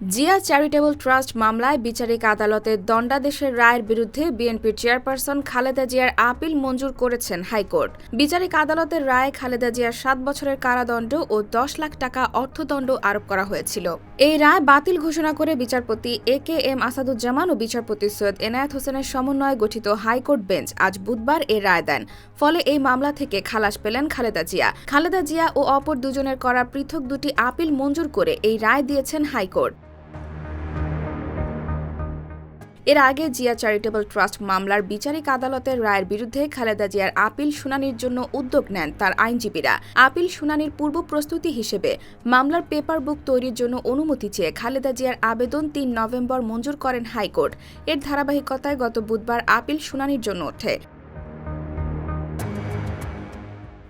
Zia charitable trust মামলায় বিচারিক আদালতের দণ্ডাদেশের রায়ের বিরুদ্ধে বিএনপির চেয়ারপারসন খালেদা জিয়ার আপিল মঞ্জুর করেছেন হাইকোর্ট। বিচারিক আদালতের রায়ে খালেদা জিয়ার সাত বছরের কারাদণ্ড ও দশ লাখ টাকা অর্থদণ্ড আরোপ করা হয়েছিল। এই রায় বাতিল ঘোষণা করে বিচারপতি এ কে এম আসাদুজ্জামান ও বিচারপতি সৈয়দ এনায়েত হোসেনের সমন্বয়ে গঠিত হাইকোর্ট বেঞ্চ আজ বুধবার এ রায় দেন। ফলে এই মামলা থেকে খালাস পেলেন খালেদা জিয়া। খালেদা জিয়া ও অপর দুজনের করা পৃথক দুটি আপিল মঞ্জুর করে এই রায় দিয়েছেন হাইকোর্ট। এর আগে জিয়া চ্যারিটেবল ট্রাস্ট মামলার বিচারিক আদালতের রায়ের বিরুদ্ধে খালেদা জিয়ার আপিল শুনানির জন্য উদ্যোগ নেন তার আইনজীবীরা। আপিল শুনানির পূর্ব প্রস্তুতি হিসেবে মামলার পেপার বুক তৈরির জন্য অনুমতি চেয়ে খালেদা জিয়ার আবেদন তিন নভেম্বর মঞ্জুর করেন হাইকোর্ট। এর ধারাবাহিকতায় গত বুধবার আপিল শুনানির জন্য ওঠে।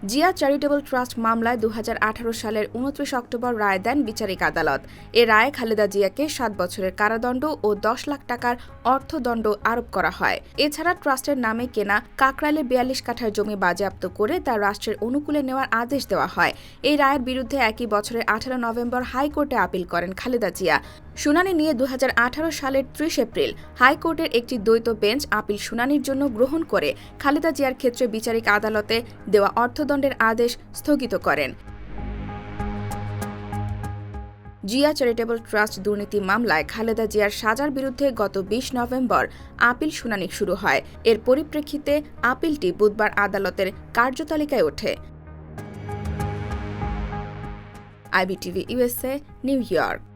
জিয়া চ্যারিটেবল ট্রাস্ট মামলায় দু হাজার আঠারো সালের উনত্রিশ অক্টোবর রায় দেন বিচারিক আদালত। এ রায়ে খালেদা জিয়াকে সাত বছরের কারাদণ্ড ও দশ লাখ টাকার অর্থদণ্ড আরোপ করা হয়। এছাড়া ট্রাস্টের নামে কেনা কাকরাইলে বিয়াল্লিশ কাঠার জমি বাজেয়াপ্ত করে তা রাষ্ট্রের অনুকূলে নেওয়ার আদেশ দেওয়া হয়। এই রায়ের বিরুদ্ধে একই বছরের আঠারো নভেম্বর হাইকোর্টে আপিল করেন খালেদা জিয়া। শুনানি নিয়ে দু হাজার আঠারো সালের ত্রিশ এপ্রিল হাইকোর্টের একটি দ্বৈত বেঞ্চ আপিল শুনানির জন্য গ্রহণ করে খালেদা জিয়ার ক্ষেত্রে বিচারিক আদালতে দেওয়া অর্থদণ্ডের আদেশ স্থগিত করেন। জিয়া চ্যারিটেবল ট্রাস্ট দুর্নীতি মামলায় খালেদা জিয়ার সাজার বিরুদ্ধে গত বিশ নভেম্বর আপিল শুনানি শুরু হয়। এর পরিপ্রেক্ষিতে আপিলটি বুধবার আদালতের কার্যতালিকায় ওঠে। IBTV USA New York.